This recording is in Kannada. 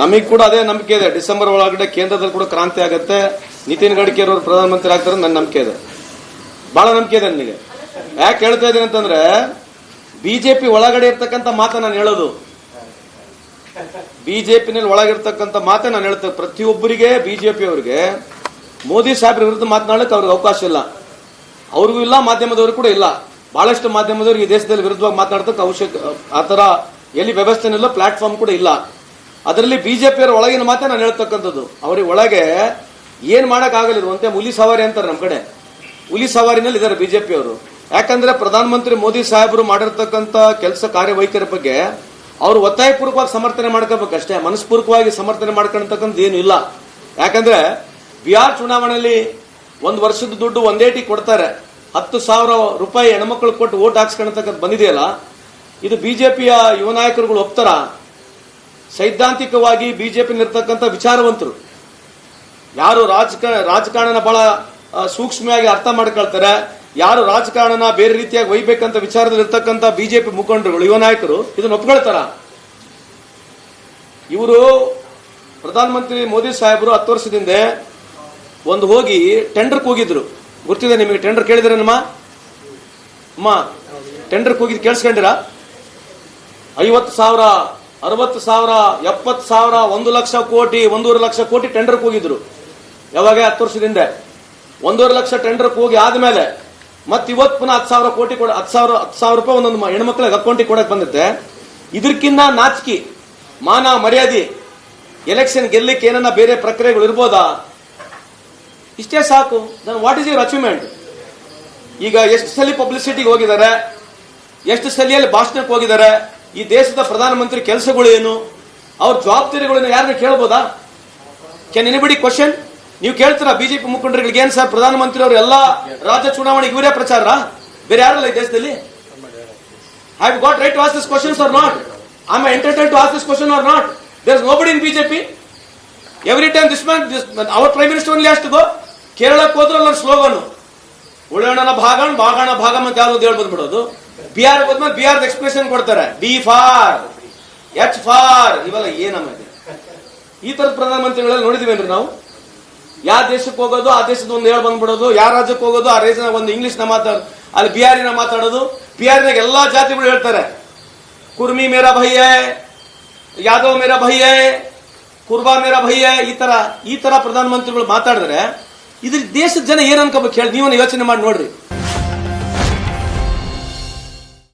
ನಮಗೆ ಕೂಡ ಅದೇ ನಂಬಿಕೆ ಇದೆ. ಡಿಸೆಂಬರ್ ಒಳಗಡೆ ಕೇಂದ್ರದಲ್ಲಿ ಕೂಡ ಕ್ರಾಂತಿ ಆಗುತ್ತೆ. ನಿತಿನ್ ಗಡ್ಕರಿ ಅವರು ಪ್ರಧಾನಮಂತ್ರಿ ಆಗ್ತಾರೆ ನನ್ನ ನಂಬಿಕೆ ಇದೆ. ಬಹಳ ನಂಬಿಕೆ ಇದೆ ನನಗೆ ಯಾಕೆ ಹೇಳ್ತಾ ಇದ್ದೀನಿ ಅಂತಂದ್ರೆ, ಬಿಜೆಪಿ ಒಳಗಡೆ ಇರ್ತಕ್ಕಂಥ ಮಾತ ನಾನು ಹೇಳೋದು. ಬಿಜೆಪಿನಲ್ಲಿ ಒಳಗಿರ್ತಕ್ಕಂಥ ಮಾತೆ ನಾನು ಹೇಳ್ತೇನೆ. ಪ್ರತಿಯೊಬ್ಬರಿಗೆ, ಬಿಜೆಪಿ ಅವರಿಗೆ, ಮೋದಿ ಸಾಹೇಬ್ರ ವಿರುದ್ಧ ಮಾತನಾಡಲಿಕ್ಕೆ ಅವ್ರಿಗೆ ಅವಕಾಶ ಇಲ್ಲ. ಅವ್ರಿಗೂ ಇಲ್ಲ ಮಾಧ್ಯಮದವರು ಕೂಡ ಇಲ್ಲ. ಬಹಳಷ್ಟು ಮಾಧ್ಯಮದವ್ರಿಗೆ ಈ ದೇಶದಲ್ಲಿ ವಿರುದ್ಧವಾಗಿ ಮಾತನಾಡೋದಕ್ಕೆ ಅವಶ್ಯಕ ಆ ಥರ ಎಲ್ಲಿ ವ್ಯವಸ್ಥೆನಿಲ್ಲ ಪ್ಲಾಟ್ಫಾರ್ಮ್ ಕೂಡ ಇಲ್ಲ. ಅದರಲ್ಲಿ ಬಿಜೆಪಿಯವರ ಒಳಗಿನ ಮಾತೆ ನಾನು ಹೇಳ್ತಕ್ಕಂಥದ್ದು. ಅವ್ರಿಗೆ ಒಳಗೆ ಏನ್ ಮಾಡಕ್ ಆಗಲಿಲ್ಲ ಅಂತ ಹುಲಿ ಸವಾರಿ ಅಂತಾರೆ ನಮ್ಮ ಕಡೆ. ಹುಲಿ ಸವಾರಿನಲ್ಲಿ ಇದ್ದಾರೆ ಬಿಜೆಪಿ ಅವರು ಯಾಕಂದ್ರೆ ಪ್ರಧಾನಮಂತ್ರಿ ಮೋದಿ ಸಾಹೇಬರು ಮಾಡಿರ್ತಕ್ಕಂಥ ಕೆಲಸ ಕಾರ್ಯವೈಖರಿ ಬಗ್ಗೆ ಅವರು ಒತ್ತಾಯಪೂರ್ವಕವಾಗಿ ಸಮರ್ಥನೆ ಮಾಡ್ಕೋಬೇಕಷ್ಟೇ. ಮನಸ್ಪೂರ್ವಕವಾಗಿ ಸಮರ್ಥನೆ ಮಾಡ್ಕೊಳ್ತಕ್ಕಂಥ ಏನು ಇಲ್ಲ. ಯಾಕಂದ್ರೆ ಬಿಹಾರ್ ಚುನಾವಣೆಯಲ್ಲಿ ಒಂದು ವರ್ಷದ ದುಡ್ಡು ಒಂದೇಟಿ ಕೊಡ್ತಾರೆ. ಹತ್ತು ಸಾವಿರ ರೂಪಾಯಿ ಹೆಣ್ಮಕ್ಳು ಕೊಟ್ಟು ಓಟ್ ಹಾಕ್ಸ್ಕೊಳ್ತಕ್ಕಂಥ ಬಂದಿದೆಯಲ್ಲ? ಇದು ಬಿಜೆಪಿಯ ಯುವ ನಾಯಕರುಗಳು ಒಪ್ತಾರ? ಸೈದ್ಧಾಂತಿಕವಾಗಿ ಬಿಜೆಪಿ ಇರ್ತಕ್ಕಂಥ ವಿಚಾರವಂತರು. ಯಾರು ರಾಜಕ, ರಾಜಕಾರಣನ ಬಹಳ ಸೂಕ್ಷ್ಮವಾಗಿ ಅರ್ಥ ಮಾಡ್ಕೊಳ್ತಾರೆ. ಯಾರು ರಾಜಕಾರಣನ ಬೇರೆ ರೀತಿಯಾಗಿ ಒಯ್ಬೇಕಂತ ವಿಚಾರದಲ್ಲಿ ಇರ್ತಕ್ಕಂಥ ಬಿಜೆಪಿ ಮುಖಂಡರುಗಳು, ಯುವ ನಾಯಕರು, ಇದನ್ನ ಒಪ್ಕೊಳ್ತಾರ? ಇವರು ಪ್ರಧಾನಮಂತ್ರಿ ಮೋದಿ ಸಾಹೇಬರು ಹತ್ತು ವರ್ಷದಿಂದ ಒಂದು ಹೋಗಿ ಟೆಂಡರ್ ಕೂಗಿದ್ರು ಗೊತ್ತಿದೆ ನಿಮಗೆ ಟೆಂಡರ್ ಕೇಳಿದ್ರೇನಮ್ಮ ಅಮ್ಮ ಟೆಂಡರ್ ಕೂಗಿದ್ ಕೇಳಿಸ್ಕೊಂಡಿರಾ? ಐವತ್ತು ಸಾವಿರ ಅರವತ್ತು ಸಾವಿರ, ಎಪ್ಪತ್ತು ಸಾವಿರ, ಒಂದು ಲಕ್ಷ ಕೋಟಿ, ಒಂದೂವರೆ ಲಕ್ಷ ಕೋಟಿ ಟೆಂಡರ್ ಹೋಗಿದ್ರು. ಯಾವಾಗ? ಹತ್ತು ವರ್ಷದಿಂದ ಒಂದೂವರೆ ಲಕ್ಷ ಟೆಂಡರ್ ಹೋಗಿ ಆದ್ಮೇಲೆ ಮತ್ತೆ ಇವತ್ತು ಪುನಃ ಹತ್ತು ಸಾವಿರ ಕೋಟಿ ಕೊಡ, ಹತ್ತು ಸಾವಿರ ಹತ್ತು ಸಾವಿರ ರೂಪಾಯಿ ಒಂದೊಂದು ಹೆಣ್ಮಕ್ಳಿಗೆ ಅಕೌಂಟಿಗೆ ಕೊಡಕ್ ಬಂದಿತ್ತೆ. ಇದಕ್ಕಿಂತ ನಾಚಿಕೆ, ಮಾನ, ಮರ್ಯಾದೆ ಎಲೆಕ್ಷನ್ ಗೆಲ್ಲಕ್ಕೆ ಏನನ್ನ ಬೇರೆ ಪ್ರಕ್ರಿಯೆಗಳು ಇರ್ಬೋದಾ? ಇಷ್ಟೇ ಸಾಕು. Then what is your achievement ಈಗ ಎಷ್ಟು ಸಲ ಪಬ್ಲಿಸಿಟಿಗೆ ಹೋಗಿದ್ದಾರೆ? ಎಷ್ಟು ಸಲಿಯಲ್ಲಿ ಭಾಷಣಕ್ಕೆ ಹೋಗಿದ್ದಾರೆ? ಈ ದೇಶದ ಪ್ರಧಾನಮಂತ್ರಿ ಕೆಲಸಗಳು ಏನು? ಅವ್ರ ಜವಾಬ್ದಾರಿಗಳನ್ನು ಯಾರನ್ನ ಕೇಳ್ಬೋದಾ? ಕೆನ್ ಎನಿಬಡಿ ಕ್ವಶನ್ ನೀವು ಕೇಳ್ತೀರಾ ಬಿಜೆಪಿ ಮುಖಂಡರುಗಳಿಗೆ ಏನ್ ಸರ್ ಪ್ರಧಾನಮಂತ್ರಿ ಅವರು ಎಲ್ಲ ರಾಜ್ಯ ಚುನಾವಣೆಗೆ ಇವರೇ ಪ್ರಚಾರ? ಬೇರೆ ಯಾರಲ್ಲ ಈ ದೇಶದಲ್ಲಿ? Have got right to ask this questions or not I am entertain to ask this question or not there is nobody in BJP every time this man our prime minister only ಅಷ್ಟು ಕೇರಳಕ್ಕೆ ಹೋದ್ರೆ ಅಲ್ಲ ಸ್ಲೋಗನು ಉಳ್ಳೋಣ ಭಾಗಣ ಭಾಗಣ, ಭಾಗ ಅಂತ ಯಾವ್ದು ಹೇಳಿ ಬಂದ್ಬಿಡೋದು ಬಂದ್ಮೇಲೆ ಹೋದ್ಮೇಲೆ ಆರ್ ಎಕ್ಸ್ಪ್ರೆಷನ್ ಕೊಡ್ತಾರೆ. ಬಿ ಫಾರ್, ಎಚ್ ಫಾರ್, ಇವೆಲ್ಲ ಏನಮ್ಮ ಇದೆ. ಈ ತರದ ಪ್ರಧಾನಮಂತ್ರಿಗಳಲ್ಲಿ ನೋಡಿದಿವೇನ್ರಿ ನಾವು? ಯಾವ ದೇಶಕ್ಕೆ ಹೋಗೋದು, ಆ ದೇಶದ ಒಂದು ಹೇಳಿ ಬಂದ್ಬಿಡೋದು, ಯಾವ ರಾಜ್ಯಕ್ಕೆ ಹೋಗೋದು, ಆ ರಾಜ್ಯದ ಒಂದು ಇಂಗ್ಲಿಷ್ನ ನ ಮಾತಾಡ, ಅಲ್ಲಿ ಬಿಹಾರಿನ ಮಾತಾಡೋದು. ಬಿಹಾರಿನಾಗ ಎಲ್ಲಾ ಜಾತಿಗಳು ಹೇಳ್ತಾರೆ. ಕುರ್ಮಿ ಮೇರಾ ಭಯ್ಯ ಯಾದವ್ ಮೇರಾ ಭಯ್ಯ ಕುರ್ಬಾ ಮೇರಾ ಭಯ್ಯ ಈ ತರ ಈ ತರ ಪ್ರಧಾನಮಂತ್ರಿಗಳು ಮಾತಾಡಿದ್ರೆ ಇದ್ರ ದೇಶದ ಜನ ಏನ್ ಅನ್ಕೋಬೇಕು? ಹೇಳಿ ನೀವನ್ನ ಯೋಚನೆ ಮಾಡಿ ನೋಡ್ರಿ.